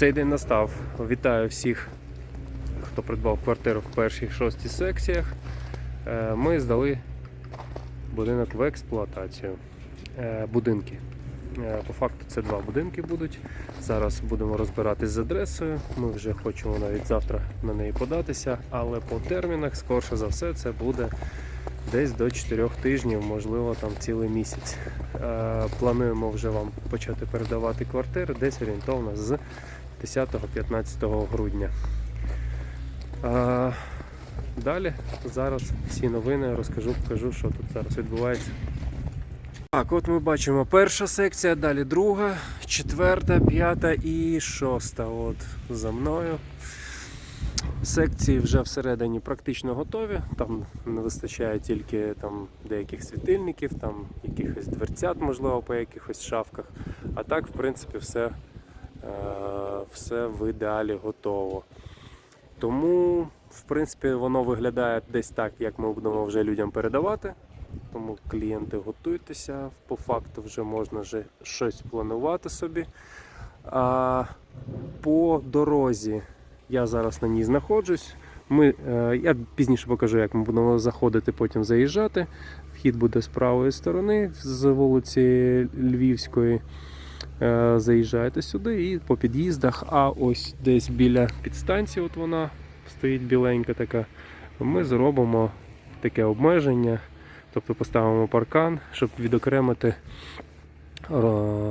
Цей день настав. Вітаю всіх, хто придбав квартиру в першій шостій секціях. Е, Ми здали будинок в експлуатацію. Е, Будинки. Е, По факту це два будинки будуть. Зараз будемо розбиратись з адресою. Ми вже хочемо навіть завтра на неї податися, але по термінах, скорше за все, це буде десь до 4 тижнів, можливо, там цілий місяць. Плануємо вже вам почати передавати квартири десь орієнтовно з 10-15 грудня. Е, Далі зараз всі новини розкажу, покажу, що тут зараз відбувається. Так, от ми бачимо перша секція, далі друга, четверта, п'ята і шоста. От за мною. Секції вже всередині практично готові. Там не вистачає тільки там деяких світильників, там якихось дверцят, можливо, по якихось шафках. А так, в принципі, все, все в ідеалі готово. Тому, в принципі, воно виглядає десь так, як ми будемо вже людям передавати. Тому клієнти готуйтеся, по факту вже можна вже щось планувати собі. А по дорозі я зараз на ній знаходжусь. Ми, е, я пізніше покажу, як ми будемо заходити, потім заїжджати. Вхід буде з правої сторони, з вулиці Львівської. Е, Заїжджаєте сюди і по під'їздах, а ось десь біля підстанції, от вона стоїть біленька така. Ми зробимо таке обмеження, тобто поставимо паркан, щоб відокремити, е,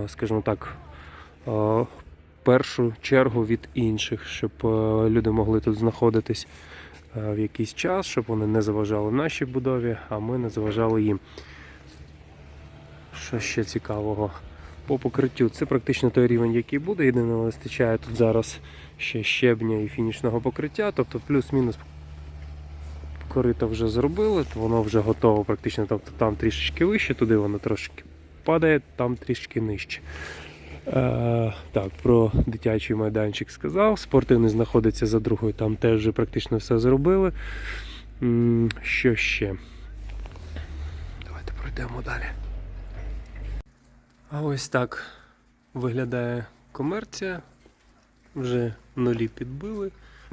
скажімо так, е, першу чергу від інших, щоб люди могли тут знаходитись в якийсь час, щоб вони не заважали нашій будові, а ми не заважали їм. Що ще цікавого? По покриттю це практично той рівень, який буде. Єдине, не вистачає тут зараз ще щебня і фінішного покриття, тобто плюс-мінус корито вже зробили, то воно вже готово практично. Тобто там трішечки вище, туди воно трошки падає, там трішки нижче. Е, так, про дитячий майданчик сказав. Спортивний знаходиться за другою, там теж вже практично все зробили. Що ще? Давайте пройдемо далі. А ось так виглядає комерція. Вже нулі підбили,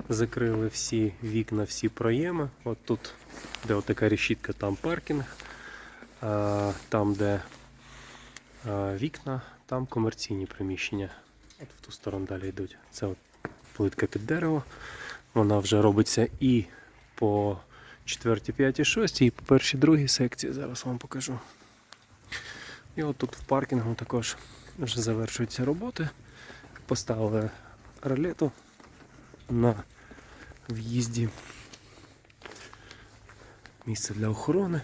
закрили всі вікна, всі проєми. От тут, де отака решітка, там паркінг. Там, де вікна, там комерційні приміщення. От в ту сторону далі йдуть. Це от плитка під дерево. Вона вже робиться і по 4, 5, 6, і по першій, другій секції. Зараз вам покажу. І от тут в паркінгу також вже завершуються роботи. Поставили ролету на в'їзді. Місце для охорони.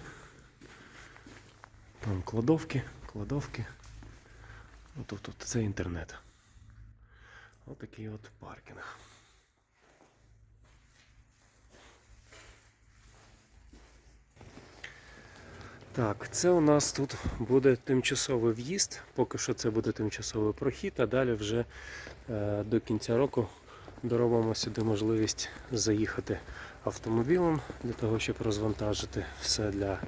Там кладовки, кладовки. Отут тут це інтернет. Отакий от паркінг. Так, це у нас тут буде тимчасовий в'їзд. Поки що це буде тимчасовий прохід, а далі вже е, до кінця року доробимо сюди можливість заїхати автомобілем для того, щоб розвантажити все для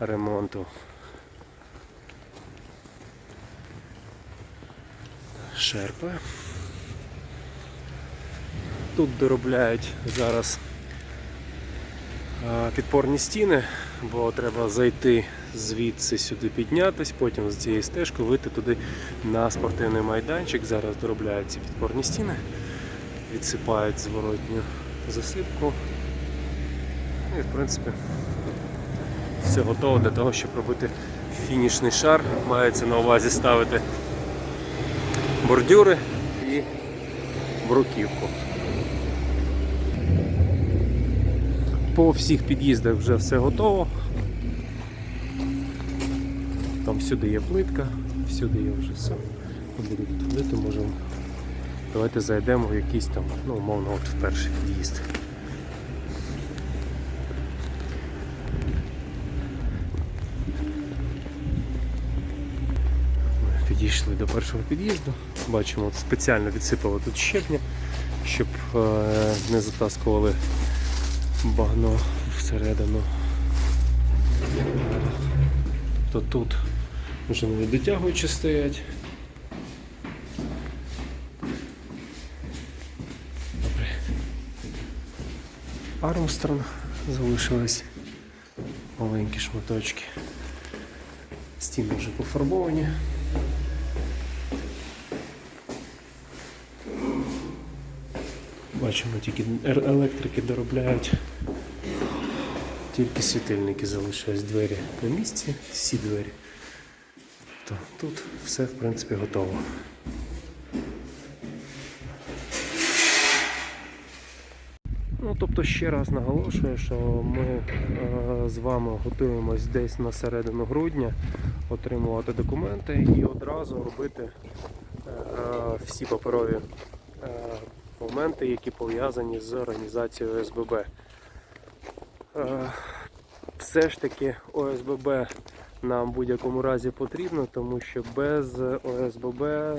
ремонту. Шерпи. Тут доробляють зараз е, підпорні стіни, бо треба зайти звідси сюди піднятись, потім з цієї стежки вийти туди на спортивний майданчик. Зараз доробляють підпорні стіни, відсипають зворотню засипку. І в принципі все готово для того, щоб робити фінішний шар. Мається на увазі ставити бордюри і бруківку. По всіх під'їздах вже все готово. Там всюди є плитка, всюди є вже все. Будемо тут можемо. Давайте зайдемо в якийсь там, ну, умовно, от в перший під'їзд. Ми підійшли до першого під'їзду. Бачимо, от спеціально відсипали тут щебня, щоб е, не затаскували багно всередину. То тут вже не дотягуючи стоять. Добре. Армстронг залишились маленькі шматочки. Стіни вже пофарбовані. Бачимо, тільки електрики доробляють. Тільки світильники залишились двері на місці, всі двері. То тут все в принципі готово. Ну, тобто ще раз наголошую, що ми е, з вами готуємось десь на середину грудня отримувати документи і одразу робити е, всі паперові е, моменти, які пов'язані з організацією ОСББ. Е, все ж таки ОСББ нам в будь-якому разі потрібно, тому що без ОСББ е,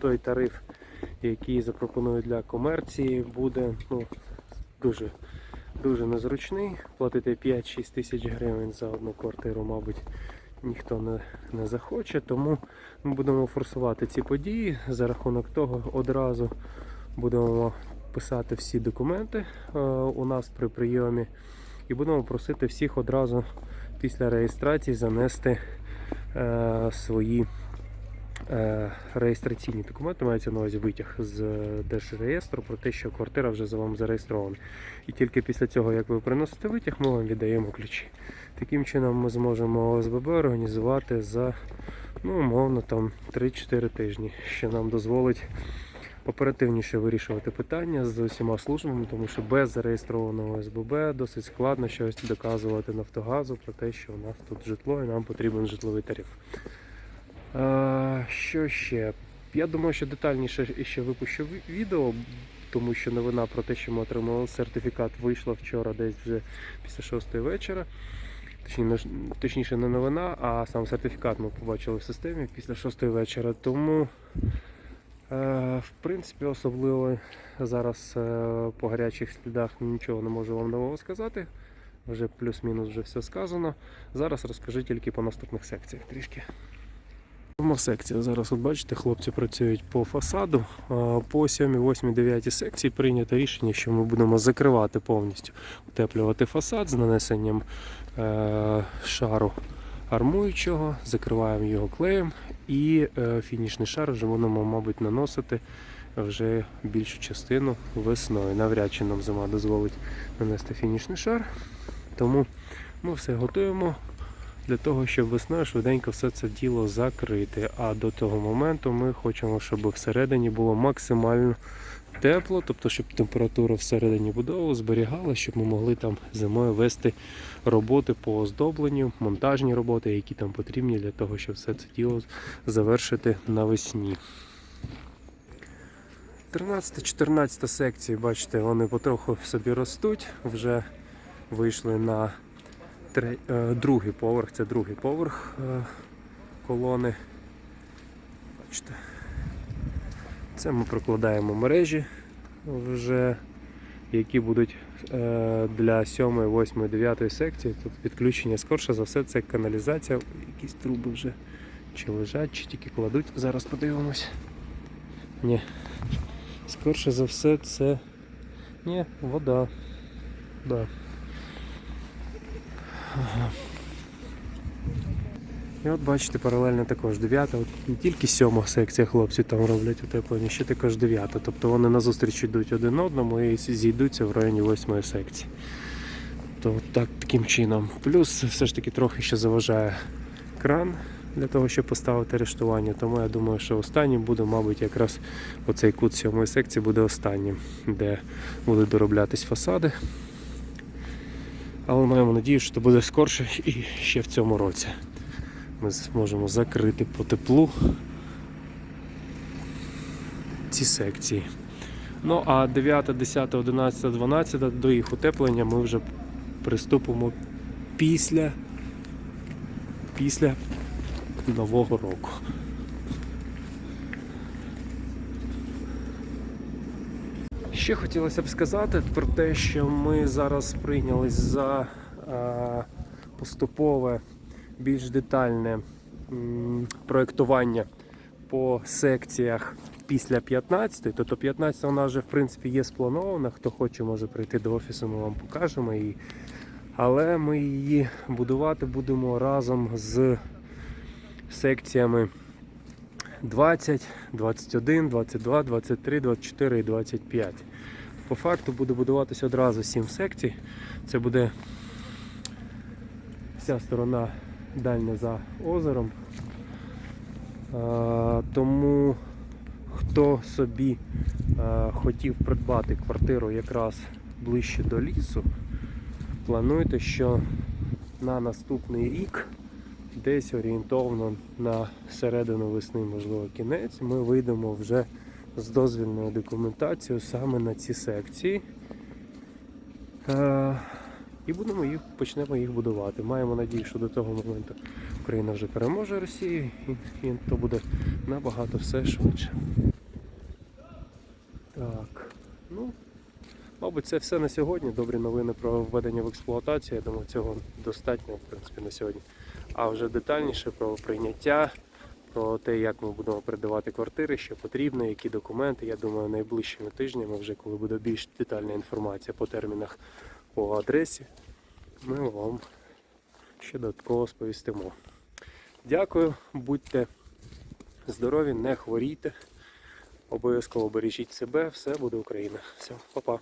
той тариф, який запропонують для комерції, буде ну, дуже, дуже незручний. Платити 5-6 тисяч гривень за одну квартиру, мабуть, ніхто не, не захоче. Тому ми будемо форсувати ці події. За рахунок того одразу будемо писати всі документи е, у нас при прийомі. І будемо просити всіх одразу після реєстрації занести е, свої е, реєстраційні документи, мається на увазі витяг з держреєстру про те, що квартира вже за вами зареєстрована. І тільки після цього, як ви приносите витяг, ми вам віддаємо ключі. Таким чином ми зможемо ОСББ організувати за ну, умовно там 3-4 тижні, що нам дозволить оперативніше вирішувати питання з усіма службами, тому що без зареєстрованого СББ досить складно щось доказувати Нафтогазу про те, що у нас тут житло і нам потрібен житловий тариф. Що ще? Я думаю, що детальніше ще випущу відео, тому що новина про те, що ми отримали сертифікат, вийшла вчора десь вже після 6 вечора. Точніше, не новина, а сам сертифікат ми побачили в системі після 6 вечора. Тому В принципі, особливо зараз е, по гарячих слідах нічого не можу вам нового сказати. Вже плюс-мінус вже все сказано. Зараз розкажу тільки по наступних секціях трішки. Секція. Зараз от бачите, хлопці працюють по фасаду. По 7, 8, 9 секції прийнято рішення, що ми будемо закривати повністю, утеплювати фасад з нанесенням е, шару армуючого, закриваємо його клеєм і е, фінішний шар вже будемо, мабуть, наносити вже більшу частину весною. Навряд чи нам зима дозволить нанести фінішний шар. Тому ми все готуємо для того, щоб весною швиденько все це діло закрити. А до того моменту ми хочемо, щоб всередині було максимально тепло, тобто, щоб температура всередині будови зберігала, щоб ми могли там зимою вести роботи по оздобленню, монтажні роботи, які там потрібні для того, щоб все це діло завершити навесні. 13-14 секції, бачите, вони потроху собі ростуть, вже вийшли на тре- е, другий поверх, це другий поверх е, колони. Бачите. Це ми прокладаємо мережі вже, які будуть е, для 7, 8, 9 секції. Тут підключення скорше за все це каналізація. Якісь труби вже чи лежать, чи тільки кладуть. Зараз подивимось. Ні. Скорше за все це. Ні, вода. Да. Ага. І от бачите, паралельно також 9, от не тільки 7 секція хлопці там роблять утеплення, ще також 9. Тобто вони назустріч йдуть один одному і зійдуться в районі 8 секції. То так, таким чином. Плюс все ж таки трохи ще заважає кран для того, щоб поставити арештування. Тому я думаю, що останнім буде, мабуть, якраз оцей кут 7 секції буде останнім, де будуть дороблятись фасади. Але маємо надію, що це буде скорше і ще в цьому році ми зможемо закрити по теплу ці секції. Ну а 9, 10, 11, 12 до їх утеплення ми вже приступимо після, після Нового року. Ще хотілося б сказати про те, що ми зараз прийнялись за е, поступове більш детальне проєктування по секціях після 15, то то 15 вона вже в принципі є спланована. Хто хоче, може прийти до офісу, ми вам покажемо її. Але ми її будувати будемо разом з секціями 20, 21, 22, 23, 24 і 25. По факту буде будуватися одразу 7 секцій. Це буде вся сторона дальня за озером. Тому хто собі хотів придбати квартиру якраз ближче до лісу, плануйте, що на наступний рік, десь орієнтовно на середину весни, можливо, кінець, ми вийдемо вже з дозвільною документацією саме на ці секції. І будемо їх, почнемо їх будувати. Маємо надію, що до того моменту Україна вже переможе Росію, і, і то буде набагато все швидше. Так, ну, мабуть, це все на сьогодні. Добрі новини про введення в експлуатацію. Я думаю, цього достатньо, в принципі, на сьогодні. А вже детальніше про прийняття, про те, як ми будемо передавати квартири, що потрібно, які документи. Я думаю, найближчими тижнями, вже коли буде більш детальна інформація по термінах по адресі, ми вам ще додатково сповістимо. Дякую, будьте здорові, не хворійте. Обов'язково бережіть себе, все буде Україна. Все, па-па.